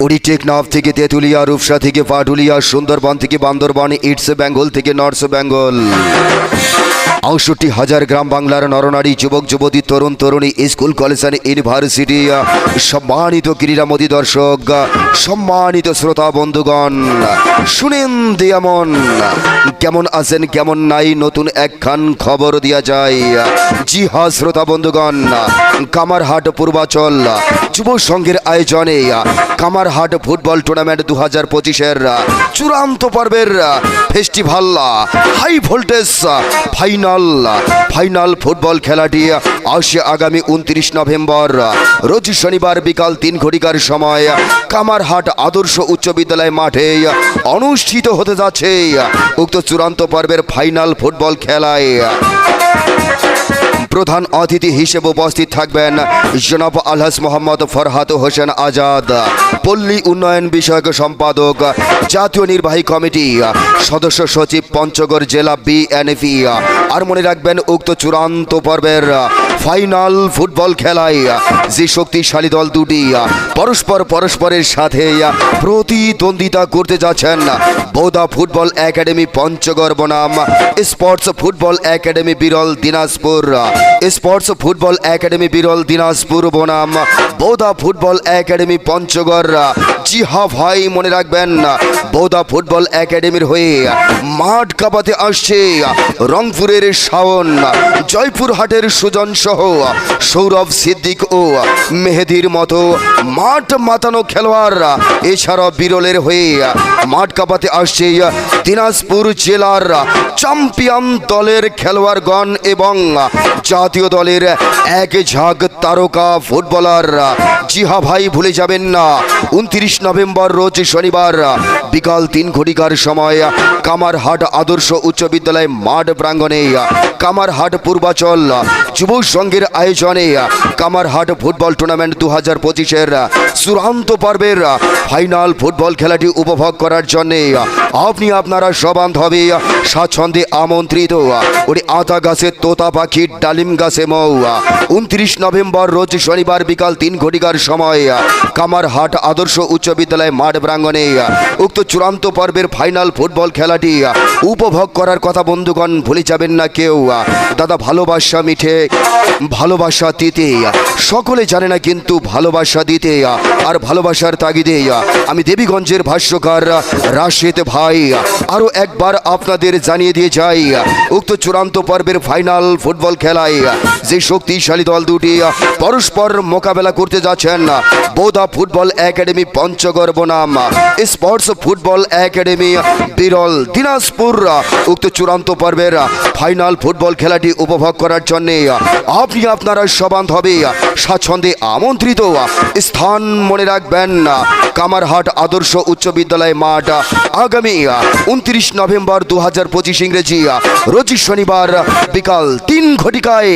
উড়ি টেকনাফ থেকে তেঁতুলিয়া, রূপসা থেকে পাটুলিয়া, সুন্দরবন থেকে বান্দরবন ইটস বেঙ্গল থেকে নর্থ বেঙ্গল আটষট্টি হাজার গ্রাম বাংলার নরনারী যুবক, যুবতী, তরুণ, তরুণী, স্কুল, কলেজ অ্যান্ড ইউনিভার্সিটি সম্মানিত ক্রীড়া মোদী দর্শক সম্মানিত শ্রোতা বন্ধুগণ, শুনেন দিয়ামন, কেমন আছেন, কেমন নাই, নতুন একখান খবর দিয়া যায়। জি হা শ্রোতা বন্ধুগণ কামারহাট পূর্বাচল। যুব সংঘের আয়োজনে কামারহাট ফুটবল টুর্নামেন্ট দু হাজার পঁচিশের চূড়ান্ত পর্বের festival, high voltage final. Final football খেলাটি আসে আগামী উনত্রিশ নভেম্বর। রোজ শনিবার বিকাল তিন ঘটিকার সময় কামারহাট আদর্শ উচ্চ বিদ্যালয় মাঠে অনুষ্ঠিত হতে যাচ্ছে। উক্ত চূড়ান্ত পর্বের ফাইনাল ফুটবল খেলায় প্রধান অতিথি হিসেবে উপস্থিত থাকবেন জনাব আলহাস মোহাম্মদ ফরহাদ হোসেন আজাদ, পল্লী উন্নয়ন বিষয়ক সম্পাদক, জাতীয় নির্বাহী কমিটি, সদস্য সচিব পঞ্চগড় জেলা বিএনপি। আর মনে রাখবেন, উক্ত চূড়ান্ত পর্বের ফাইনাল ফুটবল খেলায় যে শক্তিশালী দল দুটি পরস্পর পরস্পরের সাথে প্রতিদ্বন্দ্বিতা করতে যাচ্ছেন বৌদা ফুটবল একাডেমি পঞ্চগড় বনাম sports football academy Biral Dinajpur, sports football academy Biral Dinajpur বনাম বৌদা ফুটবল একাডেমি পঞ্চগড়। জি হা ভাই, মনে রাখবেন বৌদা ফুটবল একাডেমির হয়ে মাঠ কাঁপাতে আসছে রংপুরের শাওন, জয়পুরহাটের সুজন সহ সৌরভ সিদ্দিক ও মেহেদির মতো মাঠ মাতানো খেলোয়াড়রা এছাড়াও বিরলের হয়ে মাঠ কাঁপাতে আসছে দিনাজপুর জেলার চ্যাম্পিয়ন দলের খেলোয়াড়গণ এবং জাতীয় দলের এক ঝাঁক তারকা ফুটবলার। জিহা ভাই, ভুলে যাবেন না, উনত্রিশ নভেম্বর, রোজ শনিবার, বিকাল তিন ঘটিকার সময়, কামারহাট আদর্শ উচ্চ বিদ্যালয় মাঠ প্রাঙ্গণে, কামারহাট পূর্বাচল যুব সংঘের আয়োজনে কামারহাট ফুটবল টুর্নামেন্ট দু হাজার পঁচিশের চূড়ান্ত পর্বের ফাইনাল ফুটবল খেলাটি উপভোগ করার জন্যে আপনি, আপনারা সবান্ধবে স্বাচ্ছন্দে আমন্ত্রিত। ওই আতা গাছে, তোতা পাখি, ডালিম গাছে মৌ। উনত্রিশ নভেম্বর, রোজ শনিবার, বিকাল তিন ঘটিকার সময় কামারহাট আদর্শ উচ্চ বিদ্যালয় মাঠ প্রাঙ্গণে উক্ত চূড়ান্ত পর্বের ফাইনাল ফুটবল খেলাটি উপভোগ করার কথা বন্ধুগণ ভুলে যাবেন না কেউ। দাদা, ভালোবাসা মিঠে, ভালোবাসা দিতে সকলে জানে না কিন্তু ভালোবাসা দিতে আর ভালোবাসার তাগিদে। আমি দেবীগঞ্জের ভাষ্যকার রাশেদ ভাই। আরও একবার আপনাদের জানিয়ে দিয়ে যাই, উক্ত চূড়ান্ত পর্বের ফাইনাল ফুটবল খেলায় যে শক্তিশালী দল দুটি পরস্পর মোকাবেলা করতে যাচ্ছেন বোদা ফুটবল একাডেমি পঞ্চগড় বনাম sports football academy Biral Dinajpur উক্ত চূড়ান্ত পর্বের ফাইনাল ফুটবল খেলাটি উপভোগ করার জন্য আপনি আপনারা সবান্ধ হবে স্বাচ্ছন্দ্যে আমন্ত্রিত স্থান মনে রাখবেন কামারহাট আদর্শ উচ্চ বিদ্যালয় মাঠ আগামী উনত্রিশ নভেম্বর দু হাজার পঁচিশ ইংরেজি রোজ শনিবার বিকাল তিন ঘটিকায়